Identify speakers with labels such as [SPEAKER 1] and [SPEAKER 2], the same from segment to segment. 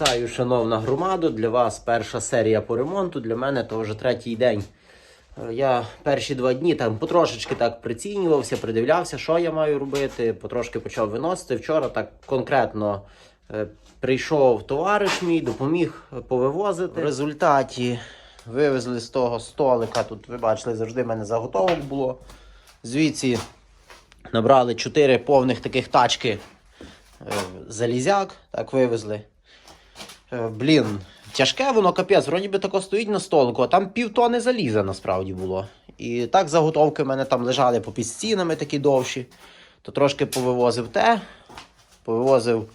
[SPEAKER 1] Вітаю, шановна громада. Для вас перша серія по ремонту. Для мене то вже третій день. Е, Я перші два дні там потрошечки так прицінювався, придивлявся, що я маю робити. Потрошки почав виносити. Вчора так конкретно е, прийшов товариш мій, допоміг е, повивозити. В результаті вивезли з того столика. Тут ви бачили, завжди в мене заготовок було. Звідси набрали чотири повних таких тачки е, залізяк, так вивезли. Е, Блін, тяжке воно капець, вроді би тако стоїть на столику, а там півтони заліза насправді було. І так заготовки в мене там лежали по під стінами такі довші. То трошки повивозив те, повивозив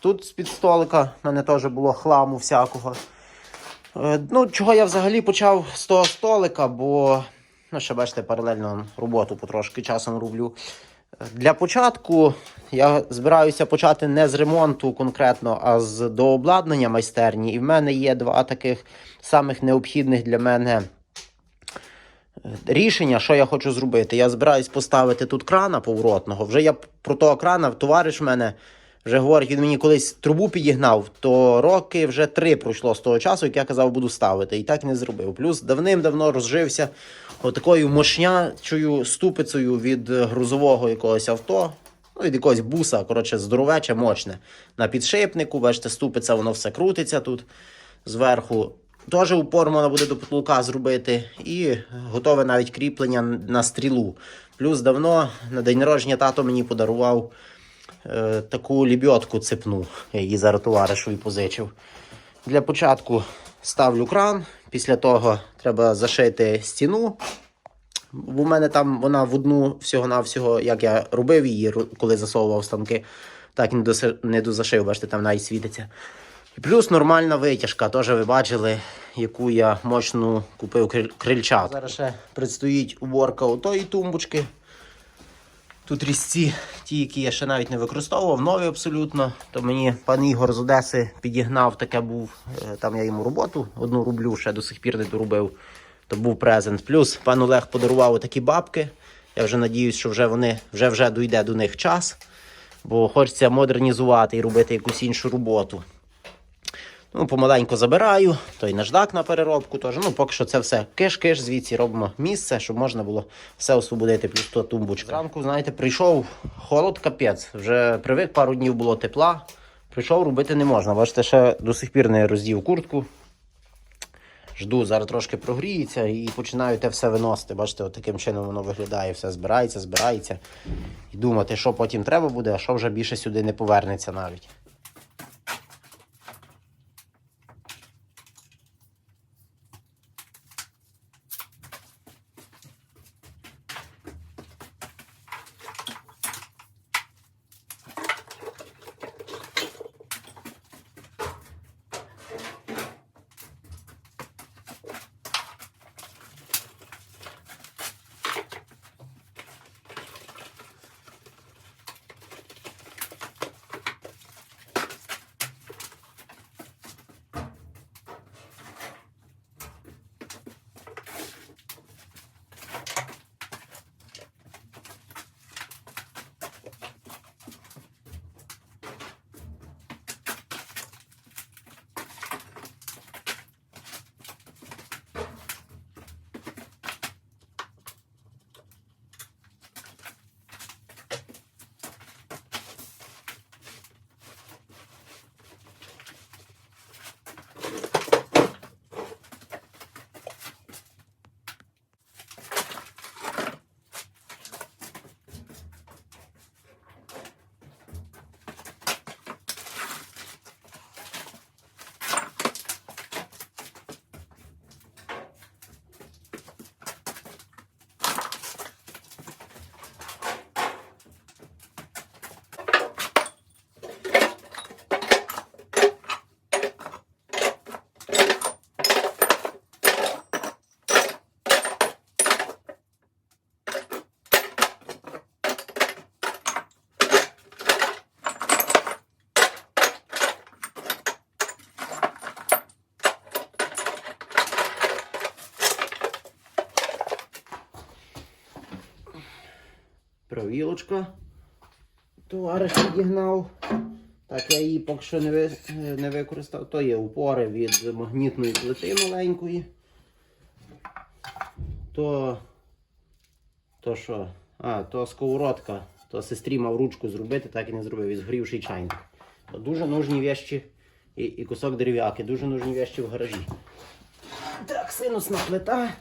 [SPEAKER 1] тут з-під столика, в мене теж було хламу всякого. Е, Ну, чого я взагалі почав з того столика, бо, ну, ще бачите, паралельно роботу потрошки часом роблю. Для початку я збираюся почати не з ремонту конкретно, а з дообладнання майстерні. І в мене є два таких самих необхідних для мене е, рішення, що я хочу зробити. Я збираюсь поставити тут крана поворотного. Вже я про того крана, товариш мене вже говорить, він мені колись трубу підігнав, то роки вже три пройшло з того часу, як я казав, буду ставити. І так не зробив. Плюс давним-давно розжився отакою мощнячою ступицею від грузового якогось авто. Ну, від якогось буса, коротше, здоровече, мощне. На підшипнику, бачите, ступиця, воно все крутиться тут зверху. Теж упор можна буде до потолка зробити. І готове навіть кріплення на стрілу. Плюс давно на день народження тато мені подарував е, таку лібьотку цепну. Я її зараз товаришові позичив. Для початку ставлю кран, після того треба зашити стіну. У мене там вона в одну всього-навсього, як я робив її, коли засовував станки, так і не, дозашив, бачите, там навіть світиться. І плюс нормальна витяжка, теж ви бачили, яку я мощну купив криль- крильчатку. Зараз ще предстоїть уборка отої тумбочки. Тут різці, ті, які я ще навіть не використовував, нові абсолютно. То мені пан Ігор з Одеси підігнав, таке був. е, Там я йому роботу одну рублю, ще до сих пір не доробив. То був презент. Плюс пан Олег подарував такі бабки. Я вже надіюсь, що вже вони вже вже дійде до них час, бо хочеться модернізувати і робити якусь іншу роботу. Ну, помаленьку забираю, той наждак на переробку теж. Ну, поки що це все киш-киш, звідси робимо місце, щоб можна було все освободити, плюс то тумбочка. Зранку, знаєте, прийшов холод капець. Вже привик, пару днів було тепла. Прийшов, робити не можна. Бачите, ще до сих пір не роздів куртку. Жду, зараз трошки прогріється і починаю те все виносити. Бачите, от таким чином воно виглядає, все збирається, збирається. І думати, що потім треба буде, а що вже більше сюди не повернеться навіть. Провілочка. Товариш підігнав. Так, я її поки що не, ви, е, не використав. То є упори від магнітної плити маленької. То. То що? А, то сковородка. То сестрі мав ручку зробити, так і не зробив. І згорівший чайник. То дуже нужні вещі і, і кусок дерев'яки, дуже нужні вещі в гаражі. Так, синусна плита.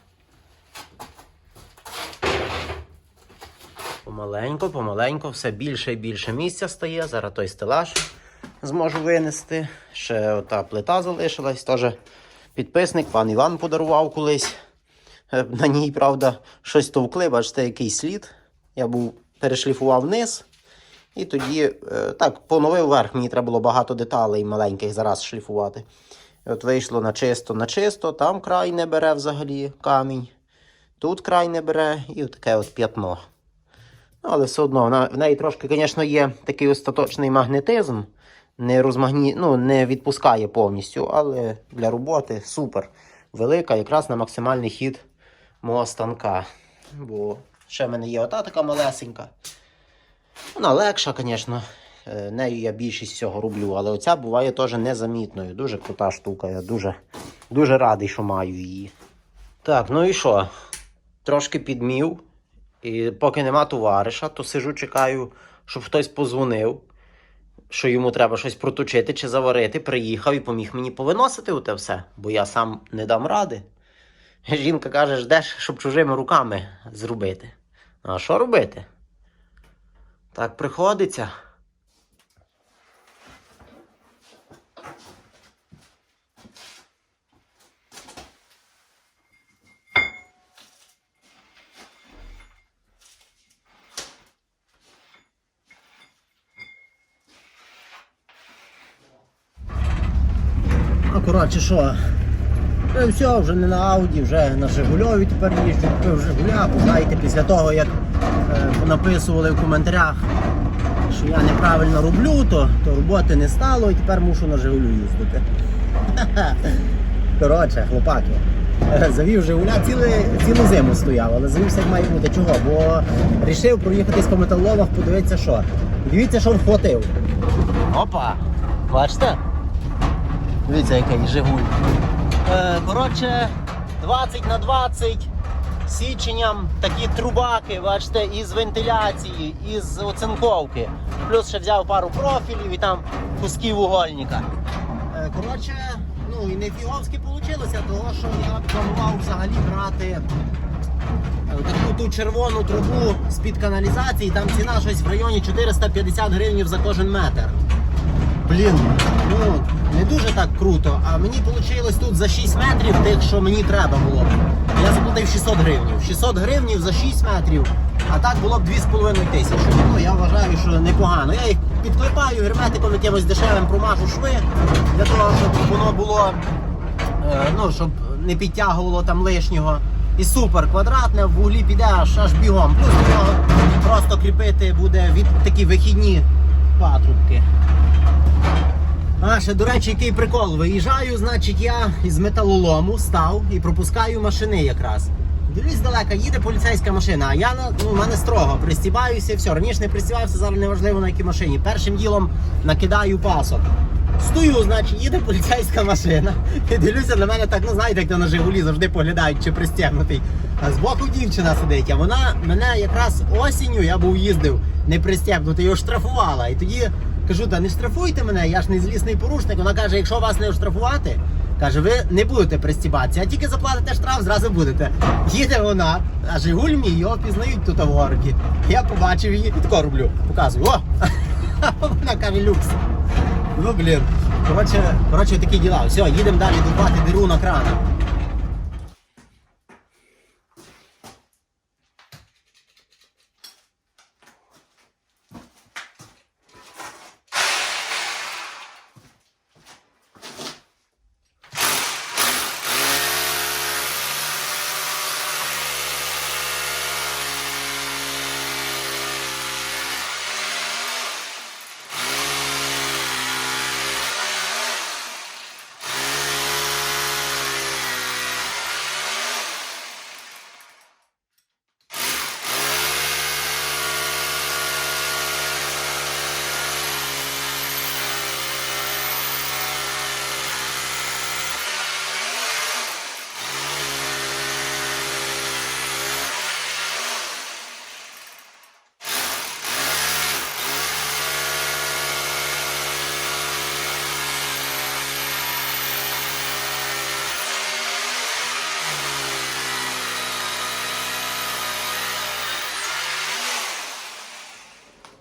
[SPEAKER 1] Помаленько, помаленько, все більше і більше місця стає. Зараз той стелаж зможу винести. Ще ота плита залишилась. Теж підписник, пан Іван подарував колись. Е, На ній, правда, щось товкли, бачите, який слід. Я був перешліфував вниз. І тоді е, так, поновив верх. Мені треба було багато деталей маленьких зараз шліфувати. От вийшло на чисто, на чисто, там край не бере взагалі камінь. Тут край не бере і таке от п'ятно. Ну, але все одно, в неї трошки, звісно, є такий остаточний магнетизм. Не, розмагні... ну, не відпускає повністю, але для роботи супер. Велика, якраз на максимальний хід мого станка. Бо ще в мене є ота така малесенька. Вона легша, звісно. Е, Нею я більшість всього роблю, але оця буває теж незамітною. Дуже крута штука. Я дуже, дуже радий, що маю її. Так, ну і що? Трошки підмів. І поки нема товариша, то сижу, чекаю, щоб хтось позвонив, що йому треба щось проточити чи заварити. Приїхав і поміг мені повиносити у те все, бо я сам не дам ради. Жінка каже, ждеш, щоб чужими руками зробити. А що робити? Так приходиться. Ну, коротше, що? Е, все, вже не на Ауді, вже на Жигульові тепер їжджу, купив Жигуля, знаєте, після того, як е, написували в коментарях, що я неправильно роблю, то, то роботи не стало і тепер мушу на Жигулю їздити. Коротше, хлопаки. е, Завів Жигуля ціле, цілу зиму стояв, але завівся як має бути. Чого? Бо рішив проїхатись по металоломах, подивитися що. Дивіться, що вхватив. Опа! Бачите? Дивіться, який Жигуль. Е, коротше, 20 на 20 січенням такі трубаки, бачите, із вентиляції, із оцинковки. Плюс ще взяв пару профілів і там куски вугольника. Е, коротше, ну і не фіговськи вийшло, того що я планував взагалі брати е, таку ту червону трубу з-під каналізації, там ціна щось в районі 450 гривень за кожен метр. Блін, ну не дуже так круто, а мені вийшло тут за 6 метрів тих, що мені треба було. Я заплатив 600 гривнів. 600 гривнів за 6 метрів, а так було б 2,5 тисячі. Ну я вважаю, що непогано. Я їх підклепаю герметиком якимось дешевим, промажу шви для того, щоб воно було, е, ну, щоб не підтягувало там лишнього. І супер, квадратне в вуглі піде аж аж бігом. Плюс нього просто кріпити буде від такі вихідні патрубки. А, ще, до речі, який прикол. Виїжджаю, значить, я із металолому став і пропускаю машини якраз. Дивлюсь далеко, їде поліцейська машина, а я ну, мене строго пристібаюся і все. Раніше не пристібався, зараз неважливо на якій машині. Першим ділом накидаю пасок. Стою, значить, їде поліцейська машина. І дивлюся на мене так, ну знаєте, як на Жигулі завжди поглядають, чи пристягнутий. А збоку дівчина сидить, а вона мене якраз осінню я був їздив не пристягнутий, і оштрафувала. І тоді кажу, та не штрафуйте мене, я ж не злісний порушник. Вона каже, якщо вас не оштрафувати, каже, ви не будете пристібатися, а тільки заплатите штраф, зразу будете. Їде вона, а Жигуль мій, його пізнають тут в городі. Я побачив її тако роблю. Показую. О! Вона каже, люкс. Ну блін. Коротше, коротше, такі діла. Все, їдемо далі дубати диру на крана.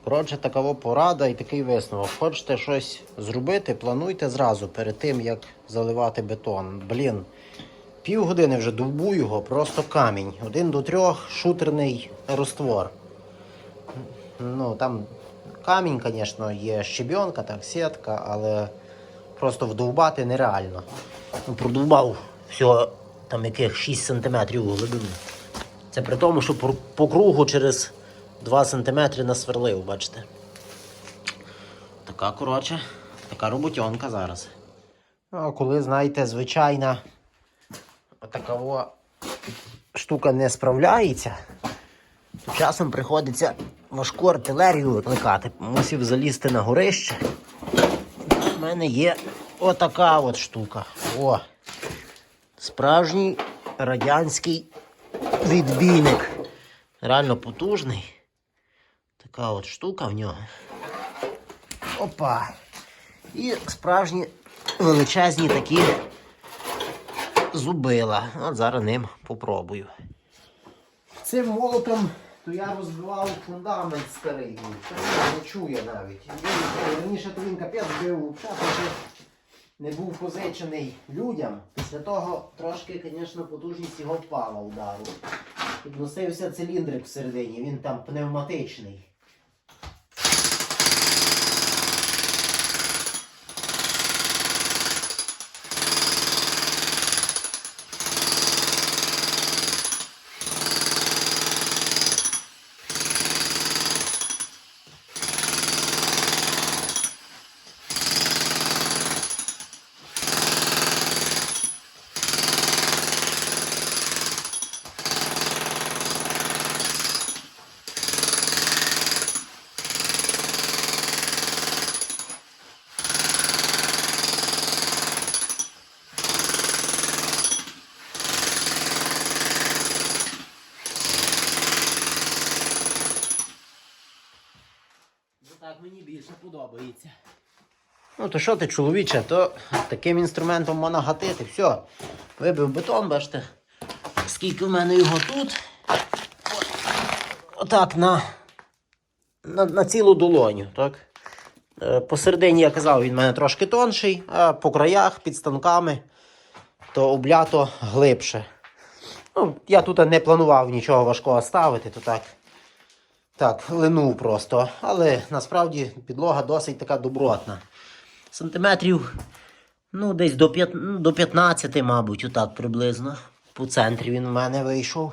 [SPEAKER 1] Коротше, такова порада і такий висновок. Хочете щось зробити, плануйте зразу перед тим, як заливати бетон. Блін, півгодини вже довбу його, просто камінь. Один до трьох шутерний роствор. Ну, там камінь, звісно, є щебенка, так, сітка, але просто вдовбати нереально. Ну, продовбав всього там яких 6 см у глибину. Це при тому, що по кругу через 2 см насверлив, бачите. Така, коротше, така роботьонка зараз. А коли, знаєте, звичайна така штука не справляється, то часом приходиться важку артилерію викликати. Мусив залізти на горище. У мене є отака от штука. О! Справжній радянський відбійник. Реально потужний. Така от штука в нього. Опа. І справжні величезні такі зубила. От зараз ним попробую. Цим молотом то я розбивав фундамент старий. Не чує навіть. Раніше то він капець бив, взагалі не був позичений людям. Після того трошки, звісно, потужність його впала удару. Підносився циліндрик всередині, він там пневматичний. Ну так мені більше подобається. Ну, то що ти, чоловіче, то таким інструментом можна гатити. Все. Вибив бетон, бачите. Скільки в мене його тут. Отак на, на, на цілу долоню. Так? Е, Посередині, я казав, він в мене трошки тонший, а по краях під станками то облято глибше. Ну, я тут не планував нічого важкого ставити, то так. Так, линув просто. Але насправді підлога досить така добротна. Сантиметрів, ну, десь до, п'ят... ну, до 15, мабуть, отак приблизно. По центрі він в мене вийшов.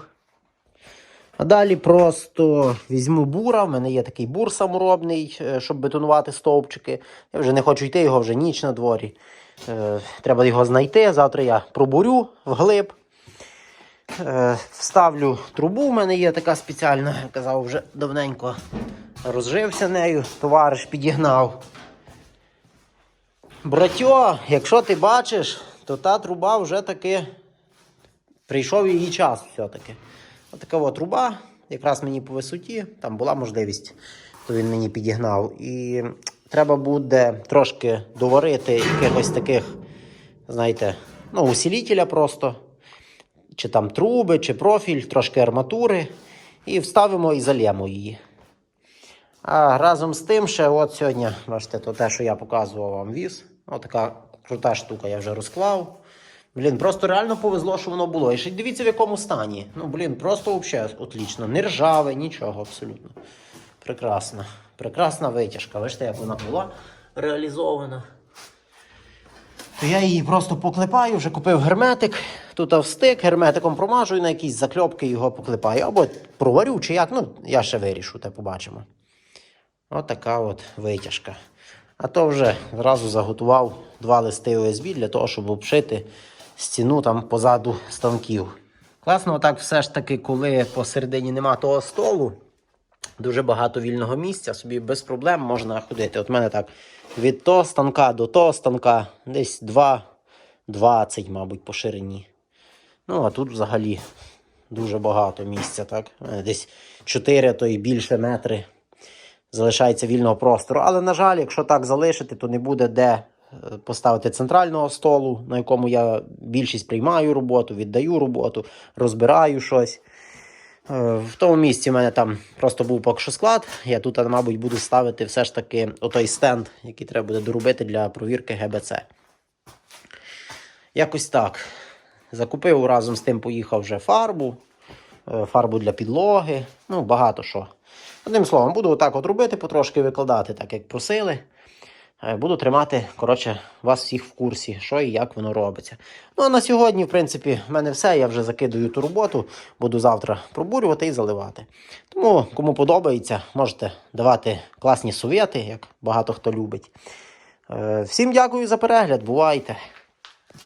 [SPEAKER 1] А далі просто візьму бура. В мене є такий бур саморобний, е, щоб бетонувати стовпчики. Я вже не хочу йти, його вже ніч на дворі. Е, Треба його знайти. Завтра я пробурю вглиб. Е, Вставлю трубу, у мене є така спеціальна, я казав, вже давненько розжився нею, товариш підігнав. Братьо, якщо ти бачиш, то та труба вже таки прийшов її час все-таки. Отака от труба, якраз мені по висоті, там була можливість, то він мені підігнав. І треба буде трошки доварити якихось таких, знаєте, ну, усилителя просто чи там труби, чи профіль, трошки арматури. І вставимо і зальємо її. А разом з тим, ще от сьогодні, бачите, то те, що я показував вам віз. Отака крута штука, я вже розклав. Блін, просто реально повезло, що воно було. І ще дивіться, в якому стані. Ну, блін, просто взагалі отлично. Не ржаве, нічого абсолютно. Прекрасна. Прекрасна витяжка. Бачите, як вона була реалізована. То я її просто поклепаю, вже купив герметик. Тут встик, герметиком промажу і на якісь закльопки його поклепаю. Або проварю, чи як. Ну, я ще вирішу, те побачимо. От от витяжка. А то вже зразу заготував два листи USB для того, щоб обшити стіну там позаду станків. Класно, отак все ж таки, коли посередині нема того столу, дуже багато вільного місця, собі без проблем можна ходити. От мене так від того станка до того станка десь 2,20, мабуть, по ширині. Ну, а тут взагалі дуже багато місця, так? Десь 4, то і більше метри залишається вільного простору. Але, на жаль, якщо так залишити, то не буде де е, поставити центрального столу, на якому я більшість приймаю роботу, віддаю роботу, розбираю щось. Е, В тому місці в мене там просто був поки що склад. Я тут, мабуть, буду ставити все ж таки отой стенд, який треба буде доробити для провірки ГБЦ. Якось так. Закупив разом з тим, поїхав вже фарбу, е, фарбу для підлоги, ну, багато що. Одним словом, буду отак от робити, потрошки викладати, так як просили. Е, Буду тримати, коротше, вас всіх в курсі, що і як воно робиться. Ну а на сьогодні, в принципі, в мене все. Я вже закидую ту роботу, буду завтра пробурювати і заливати. Тому, кому подобається, можете давати класні совєти, як багато хто любить. Е, Всім дякую за перегляд, бувайте!